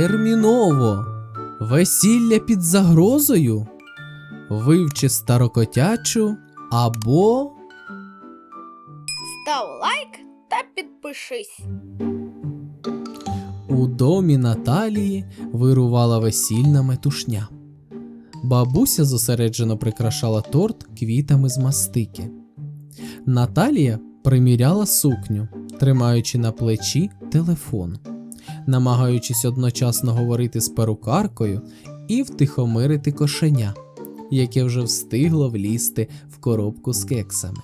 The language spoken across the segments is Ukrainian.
Терміново! Весілля під загрозою? Вивчи старокотячу або. Став лайк та підпишись. У домі Наталії вирувала весільна метушня. Бабуся зосереджено прикрашала торт квітами з мастики. Наталія приміряла сукню, тримаючи на плечі телефон, намагаючись одночасно говорити з перукаркою і втихомирити кошеня, яке вже встигло влізти в коробку з кексами.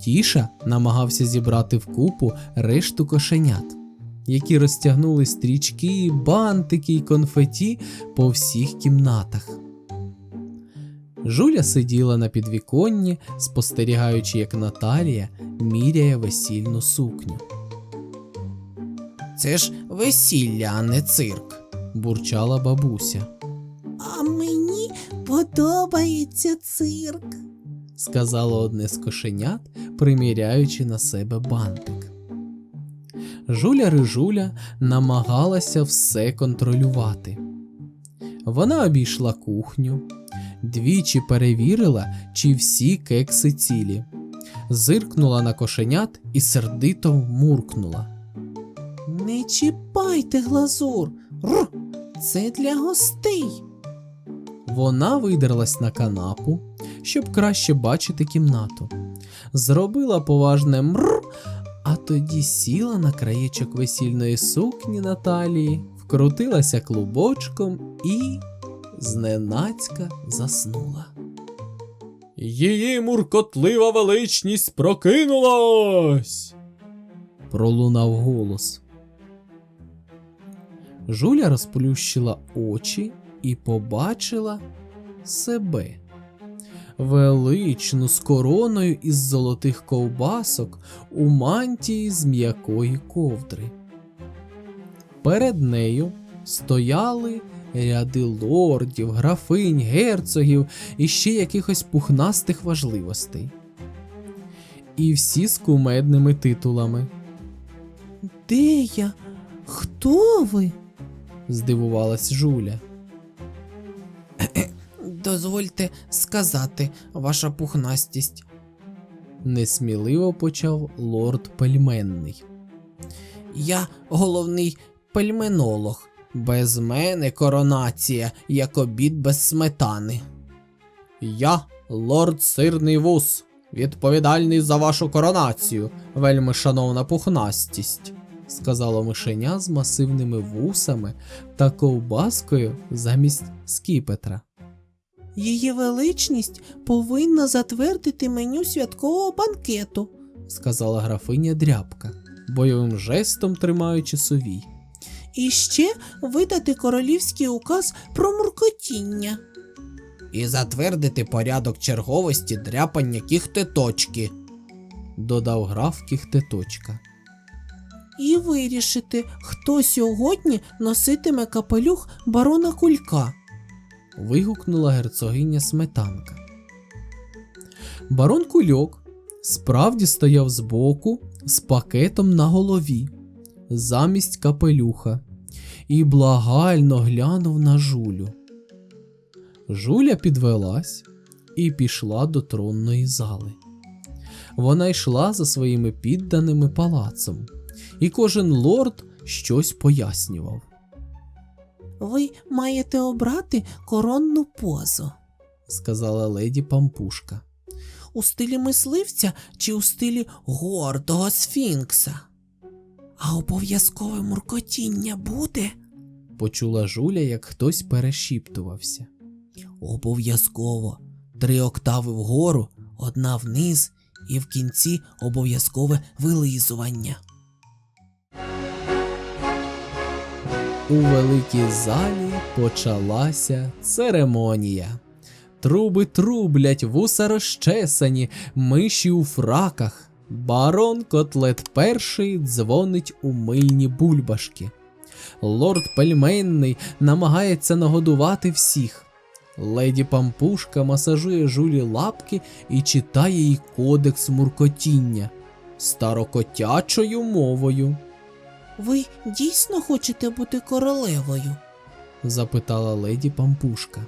Тіша намагався зібрати вкупу решту кошенят які розтягнули стрічки, бантики й конфеті по всіх кімнатах. Жуля сиділа на підвіконні, спостерігаючи, як Наталія міряє весільну сукню. Це ж весілля, а не цирк, бурчала бабуся, А мені подобається цирк. сказала одне з кошенят, приміряючи на себе бантик. Жуля Рижуля намагалася все контролювати. Вона обійшла кухню, двічі перевірила, чи всі кекси цілі, зиркнула на кошенят і сердито муркнула. Не чіпайте глазур. Рур, це для гостей. Вона видерлась на канапу, щоб краще бачити кімнату. Зробила поважне мр, а тоді сіла на краєчок весільної сукні Наталії, вкрутилася клубочком і зненацька заснула. Її муркотлива величність прокинулась. пролунав голос. Жуля розплющила очі і побачила себе. Величну з короною із золотих ковбасок у мантії з м'якої ковдри. Перед нею стояли ряди лордів, графинь, герцогів і ще якихось пухнастих важливостей. І всі з кумедними титулами. Де я? Хто ви? Здивувалась Жуля. Дозвольте сказати, ваша пухнастість. Несміливо почав лорд Пельменний. Я головний пельменолог. Без мене коронація, як обід без сметани. Я лорд Сирний Вус, відповідальний за вашу коронацію, вельми шановна пухнастість, сказало мишеня з масивними вусами та ковбаскою замість скіпетра. Її величність повинна затвердити меню святкового банкету. сказала графиня дрябка, бойовим жестом тримаючи совій. І ще видати королівський указ про муркотіння. і затвердити порядок черговості дряпання кіхтеточки. Додав граф кіхтеточка. І вирішити, хто сьогодні носитиме капелюх барона кулька. вигукнула герцогиня сметанка. Барон кульок справді стояв збоку з пакетом на голові, замість капелюха, і благально глянув на жулю. Жуля підвелась і пішла до тронної зали. Вона йшла за своїми підданими палацом, і кожен лорд щось пояснював. Ви маєте обрати коронну позу. сказала леді Пампушка. У стилі мисливця чи у стилі гордого сфінкса. А обов'язкове муркотіння буде? Почула Жуля, як хтось перешіптувався. Обов'язково. Три октави вгору, одна вниз, і в кінці обов'язкове вилизування. У великій залі почалася церемонія. Труби трублять, вуса розчесані, миші у фраках. Барон Котлет перший дзвонить у мильні бульбашки. Лорд Пельменний намагається нагодувати всіх. Леді Пампушка масажує жулі лапки і читає їй кодекс муркотіння старокотячою мовою. Ви дійсно хочете бути королевою? запитала леді Пампушка.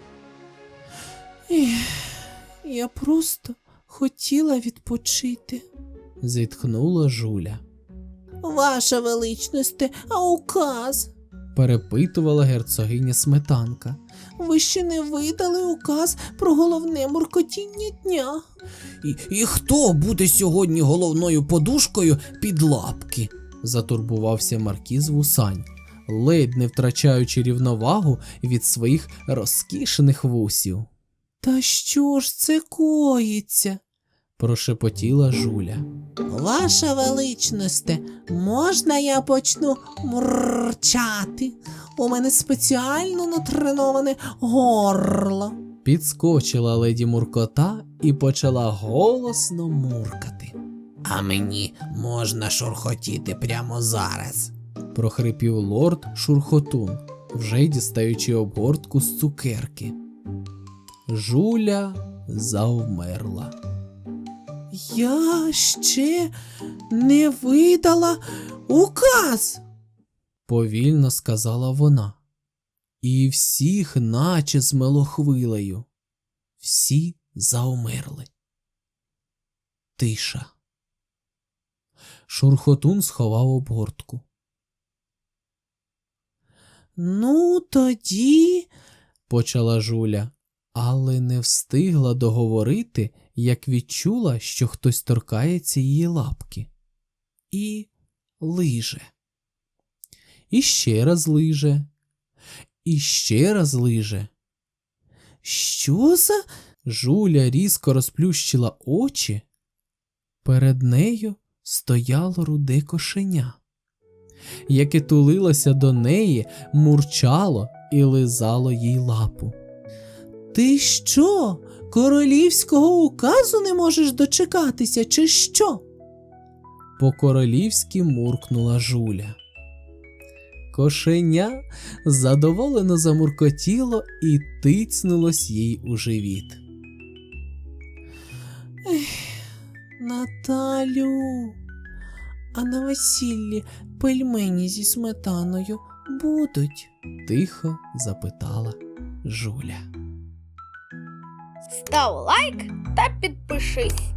Я просто хотіла відпочити. Зітхнула жуля. Ваша величність, а указ? Перепитувала герцогиня сметанка. Ви ще не видали указ про головне муркотіння дня. І, і хто буде сьогодні головною подушкою під лапки? Затурбувався маркіз вусань, ледь не втрачаючи рівновагу від своїх розкішених вусів. Та що ж це коїться? Прошепотіла жуля. Ваша величність, можна я почну мурчати? У мене спеціально натреноване горло. Підскочила леді Муркота і почала голосно муркати. А мені можна шурхотіти прямо зараз. прохрипів лорд Шурхотун, вже й дістаючи обгортку з цукерки. Жуля завмерла. Я ще не видала указ. Повільно сказала вона. І всіх, наче змело хвилею. Всі завмерли. Тиша. Шурхотун сховав обгортку. Ну, тоді. почала жуля, але не встигла договорити, як відчула, що хтось торкається її лапки. І лиже. І ще раз лиже. І ще раз лиже. Що за. Жуля різко розплющила очі. Перед нею стояло руде кошеня, яке тулилося до неї, мурчало і лизало їй лапу. Ти що? Королівського указу не можеш дочекатися, чи що? По-королівськи муркнула жуля. Кошеня задоволено замуркотіло і тицнулось їй у живіт. Наталю, а на весіллі пельмені зі сметаною будуть. Тихо запитала жуля. Став лайк та підпишись.